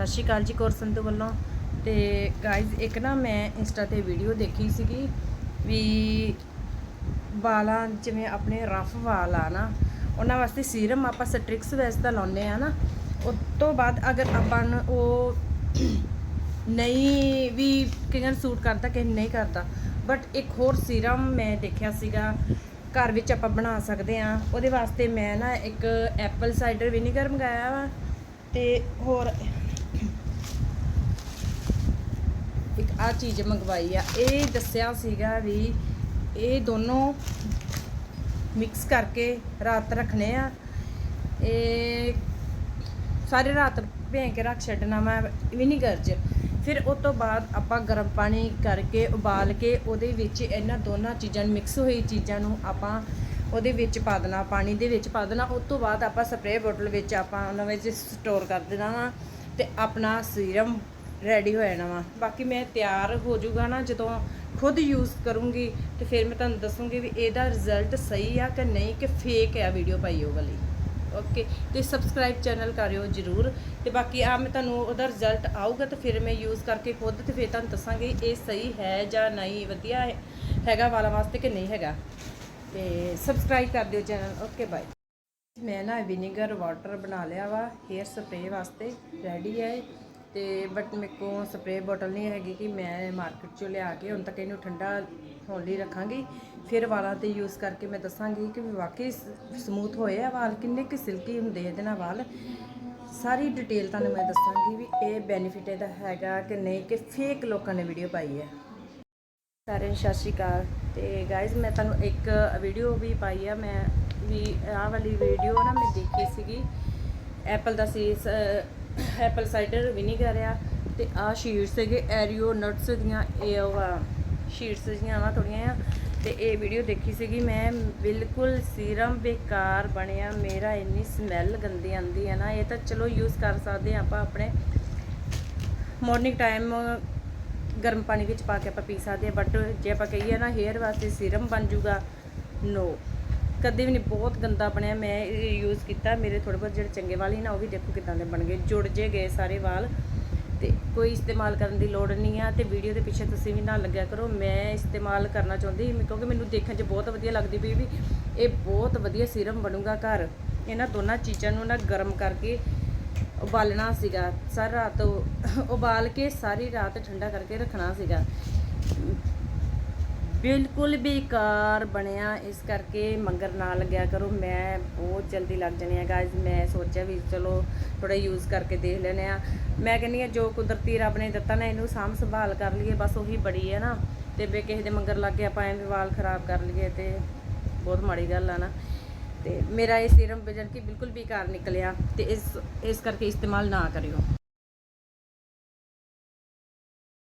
ਸਤਿ ਸ਼੍ਰੀ ਅਕਾਲ ਜੀ ਕੌਰ ਸੰਧੂ ਵੱਲੋਂ। ਤੇ ਗਾਇਜ਼ ਇੱਕ ਨਾ ਮੈਂ ਇੰਸਟਾ ਤੇ ਵੀਡੀਓ ਦੇਖੀ ਸੀਗੀ ਵੀ ਵਾਲਾਂ ਜਿਵੇਂ ਆਪਣੇ ਰਫ ਵਾਲ ਆ ਨਾ, ਉਹਨਾਂ ਵਾਸਤੇ ਸੀਰਮ ਆਪਾਂ ਸਟ੍ਰਿਕਸ ਵੈਸ ਦਾ ਲਾਉਂਦੇ ਆ ਨਾ। ਉਸ ਤੋਂ ਬਾਅਦ ਅਗਰ ਆਪਾਂ ਨੂੰ ਉਹ ਨਹੀਂ ਵੀ ਕਈਆਂ ਨੂੰ ਸੂਟ ਕਰਦਾ ਕਿ ਨਹੀਂ ਕਰਦਾ। ਬਟ ਇੱਕ ਹੋਰ ਸੀਰਮ ਮੈਂ ਦੇਖਿਆ ਸੀਗਾ, ਘਰ ਵਿੱਚ ਆਪਾਂ ਬਣਾ ਸਕਦੇ ਆ। ਉਹਦੇ ਵਾਸਤੇ ਮੈਂ ਨਾ ਇੱਕ ਐਪਲ ਸਾਈਡਰ ਵਿਨੀਗਰ ਮੰਗਾਇਆ ਵਾ, ਤੇ ਹੋਰ ਇੱਕ ਆ ਚੀਜ਼ ਮੰਗਵਾਈ ਆ। ਇਹ ਦੱਸਿਆ ਸੀਗਾ ਵੀ ਇਹ ਦੋਨੋਂ ਮਿਕਸ ਕਰਕੇ ਰਾਤ ਰੱਖਣੇ ਆ। ਇਹ ਸਾਰੇ ਰਾਤ ਭੇ ਕੇ ਰੱਖ ਛੱਡਣਾ ਵਾ ਵਿਨੀਗਰ 'ਚ। ਫਿਰ ਉਸ ਤੋਂ ਬਾਅਦ ਆਪਾਂ ਗਰਮ ਪਾਣੀ ਕਰਕੇ ਉਬਾਲ ਕੇ ਉਹਦੇ ਵਿੱਚ ਇਹਨਾਂ ਦੋਨਾਂ ਚੀਜ਼ਾਂ ਨੂੰ ਮਿਕਸ ਹੋਈ ਚੀਜ਼ਾਂ ਨੂੰ ਆਪਾਂ ਉਹਦੇ ਵਿੱਚ ਪਾ ਦੇਣਾ, ਪਾਣੀ ਦੇ ਵਿੱਚ ਪਾ ਦੇਣਾ। ਉਸ ਤੋਂ ਬਾਅਦ ਆਪਾਂ ਸਪਰੇਅ ਬੋਟਲ ਵਿੱਚ ਆਪਾਂ ਉਹਨਾਂ ਵਿੱਚ ਸਟੋਰ ਕਰ ਦੇਣਾ ਵਾ ਤੇ ਆਪਣਾ ਸੀਰਮ ਰੈਡੀ ਹੋ ਜਾਣਾ ਵਾ। ਬਾਕੀ ਮੈਂ ਤਿਆਰ ਹੋ ਜਾਊਗਾ ਨਾ, ਜਦੋਂ ਖੁਦ ਯੂਜ਼ ਕਰੂੰਗੀ, ਤੇ ਫਿਰ ਮੈਂ ਤੁਹਾਨੂੰ ਦੱਸੂੰਗੀ ਵੀ ਇਹਦਾ ਰਿਜ਼ਲਟ ਸਹੀ ਆ ਕਿ ਨਹੀਂ, ਕਿ ਫੇਕ ਆ ਵੀਡੀਓ ਪਾਈ ਉਹ ਵਾਲੀ। ਓਕੇ ਤੇ ਸਬਸਕ੍ਰਾਈਬ ਚੈਨਲ ਕਰਿਓ ਜਰੂਰ। ਤੇ ਬਾਕੀ ਆ ਮੈਂ ਤੁਹਾਨੂੰ ਉਹਦਾ ਰਿਜ਼ਲਟ ਆਊਗਾ, ਤੇ ਫਿਰ ਮੈਂ ਯੂਜ਼ ਕਰਕੇ ਖੁਦ, ਤੇ ਫਿਰ ਤੁਹਾਨੂੰ ਦੱਸਾਂਗੀ ਇਹ ਸਹੀ ਹੈ ਜਾਂ ਨਹੀਂ, ਵਧੀਆ ਹੈਗਾ ਵਾਲਾਂ ਵਾਸਤੇ ਕਿ ਨਹੀਂ ਹੈਗਾ। ਤੇ ਸਬਸਕ੍ਰਾਈਬ ਕਰ ਦਿਓ ਚੈਨਲ ਓਕੇ ਬਾਏ ਮੈਂ ਨਾ ਵਿਨੀਗਰ ਵਾਟਰ ਬਣਾ ਲਿਆ ਵਾ ਹੇਅਰ ਸਪਰੇਅ ਵਾਸਤੇ ਰੈਡੀ ਹੈ। ਤੇ ਬਟ ਮੇਰੇ ਕੋਲ ਸਪਰੇਅ ਬੋਟਲ ਨਹੀਂ ਹੈਗੀ ਕਿ ਮੈਂ ਮਾਰਕੀਟ ਚੋਂ ਲਿਆ ਕੇ ਹੁਣ ਤੱਕ ਇਹਨੂੰ ਠੰਡਾ ਹੋਣ ਲਈ ਰੱਖਾਂਗੀ। ਫਿਰ ਵਾਲਾਂ ਤੇ ਯੂਜ਼ ਕਰਕੇ ਮੈਂ ਦੱਸਾਂਗੀ ਕਿ ਵੀ ਵਾਕਈ ਸਮੂਥ ਹੋਏ ਆ ਵਾਲ, ਕਿੰਨੇ ਕਿ ਸਿਲਕੀ ਹੁੰਦੇ ਇਹਦੇ ਨਾਲ ਵਾਲ। ਸਾਰੀ ਡਿਟੇਲ ਤੁਹਾਨੂੰ ਮੈਂ ਦੱਸਾਂਗੀ ਵੀ ਇਹ ਬੈਨੀਫਿਟ ਇਹਦਾ ਹੈਗਾ ਕਿ ਨਹੀਂ ਕਿ ਫੇਕ ਲੋਕਾਂ ਨੇ ਵੀਡੀਓ ਪਾਈ ਹੈ। ਸਾਰਿਆਂ ਸਤਿ ਸ਼੍ਰੀ ਅਕਾਲ। ਤੇ ਗਾਇਜ਼ ਮੈਂ ਤੁਹਾਨੂੰ ਇੱਕ ਵੀਡੀਓ ਵੀ ਪਾਈ ਆ। ਮੈਂ ਵੀ ਆਹ ਵਾਲੀ ਵੀਡੀਓ ਨਾ ਮੈਂ ਦੇਖੀ ਸੀਗੀ। ਐਪਲ ਦਾ ਸੀ ਐਪਲ ਸਾਈਡਰ ਵਿਨੀਗਰ ਆ ਤੇ ਆਹ ਸ਼ੀਟਸ ਹੈਗੇ ਐਰੀਓ ਨਟਸ ਦੀਆਂ, ਇਹ ਉਹ ਸ਼ੀਟਸ ਜੀਆਂ ਵਾ ਥੋੜੀਆਂ ਆ। ਤੇ ਇਹ ਵੀਡੀਓ ਦੇਖੀ ਸੀਗੀ ਮੈਂ, ਬਿਲਕੁਲ ਸੀਰਮ ਬੇਕਾਰ ਬਣਿਆ, ਮੇਰਾ ਇੰਨੀ ਸਮੈਲ ਗੰਦੀ ਆਂਦੀ ਹੈ ਨਾ, ਇਹ ਤਾਂ ਚਲੋ ਯੂਜ਼ ਕਰ ਸਕਦੇ ਆ ਆਪਾਂ ਆਪਣੇ। ਮਾਰਨਿੰਗ ਟਾਈਮ ਗਰਮ ਪਾਣੀ ਵਿੱਚ ਪਾ ਕੇ ਆਪਾਂ ਪੀ ਸਕਦੇ ਆ ਬਟ ਜੇ ਆਪਾਂ ਕਹੀਏ ਨਾ ਹੇਅਰ ਵਾਸਤੇ ਸੀਰਮ ਬਣ ਜੂਗਾ ਨੋ ਕਦੇ ਵੀ ਨਹੀਂ, ਬਹੁਤ ਗੰਦਾ ਬਣਿਆ, ਮੈਂ ਇਹ ਯੂਜ਼ ਕੀਤਾ, ਮੇਰੇ ਥੋੜੇ ਬਹੁਤ ਜਿਹੜੇ ਚੰਗੇ ਵਾਲ ਸੀ ਨਾ, ਉਹ ਵੀ ਦੇਖੋ ਕਿਦਾਂ ਦੇ ਬਣ ਗਏ, ਜੁੜ ਜੇ ਗਏ ਸਾਰੇ ਵਾਲ। ਤੇ ਕੋਈ ਇਸਤੇਮਾਲ ਕਰਨ ਦੀ ਲੋੜ ਨਹੀਂ ਆ, ਤੇ ਵੀਡੀਓ ਦੇ ਪਿੱਛੇ ਤੁਸੀਂ ਵੀ ਨਾ ਲੱਗਿਆ ਕਰੋ, ਮੈਂ ਇਸਤੇਮਾਲ ਕਰਨਾ ਚਾਹੁੰਦੀ ਕਿਉਂਕਿ ਮੈਨੂੰ ਦੇਖਣ 'ਚ ਬਹੁਤ ਵਧੀਆ ਲੱਗਦੀ ਪਈ ਵੀ ਇਹ ਬਹੁਤ ਵਧੀਆ ਸੀਰਮ ਬਣੂਗਾ ਘਰ। ਇਹਨਾਂ ਦੋਨਾਂ ਚੀਜ਼ਾਂ ਨੂੰ ਨਾ ਗਰਮ ਕਰਕੇ ਉਬਾਲਣਾ ਸੀਗਾ, ਸਾਰੀ ਰਾਤ ਉਬਾਲ ਕੇ ਸਾਰੀ ਰਾਤ ਠੰਡਾ ਕਰਕੇ ਰੱਖਣਾ ਸੀਗਾ। ਬਿਲਕੁਲ ਬੇਕਾਰ ਬਣਿਆ, ਇਸ ਕਰਕੇ ਮੰਗਰ ਨਾ ਲੱਗਿਆ ਕਰੋ। ਮੈਂ ਬਹੁਤ ਜਲਦੀ ਲੱਗ ਜਾਣੀ ਆ ਗਾਇਜ਼ ਮੈਂ ਸੋਚਿਆ ਵੀ ਚਲੋ ਥੋੜਾ ਯੂਜ਼ ਕਰਕੇ ਦੇਖ ਲੈਨੇ ਆ। ਮੈਂ ਕਹਿੰਨੀ ਆ, ਜੋ ਕੁਦਰਤੀ ਰੱਬ ਨੇ ਦਿੱਤਾ ਨਾ, ਇਹਨੂੰ ਸਾਂਭ ਸੰਭਾਲ ਕਰ ਲਈਏ। ਬਸ ਉਹੀ ਬੜੀ ਹੈ ਨਾ। ਤੇ ਬੇ ਕਿਸੇ ਦੇ ਮੰਗਰ ਲੱਗ ਗਿਆ ਆਪਾਂ ਐਵੇਂ ਵਾਲ ਖਰਾਬ ਕਰ ਲਈਏ ਤੇ ਬਹੁਤ ਮਾੜੀ ਗੱਲ ਆ ਨਾ। ਤੇ ਮੇਰਾ ਇਹ ਸੀਰਮ ਬਜਨ ਕਿ ਬਿਲਕੁਲ ਬੇਕਾਰ ਨਿਕਲਿਆ ਤੇ ਇਸ ਇਸ ਕਰਕੇ ਇਸਤੇਮਾਲ ਨਾ ਕਰਿਓ।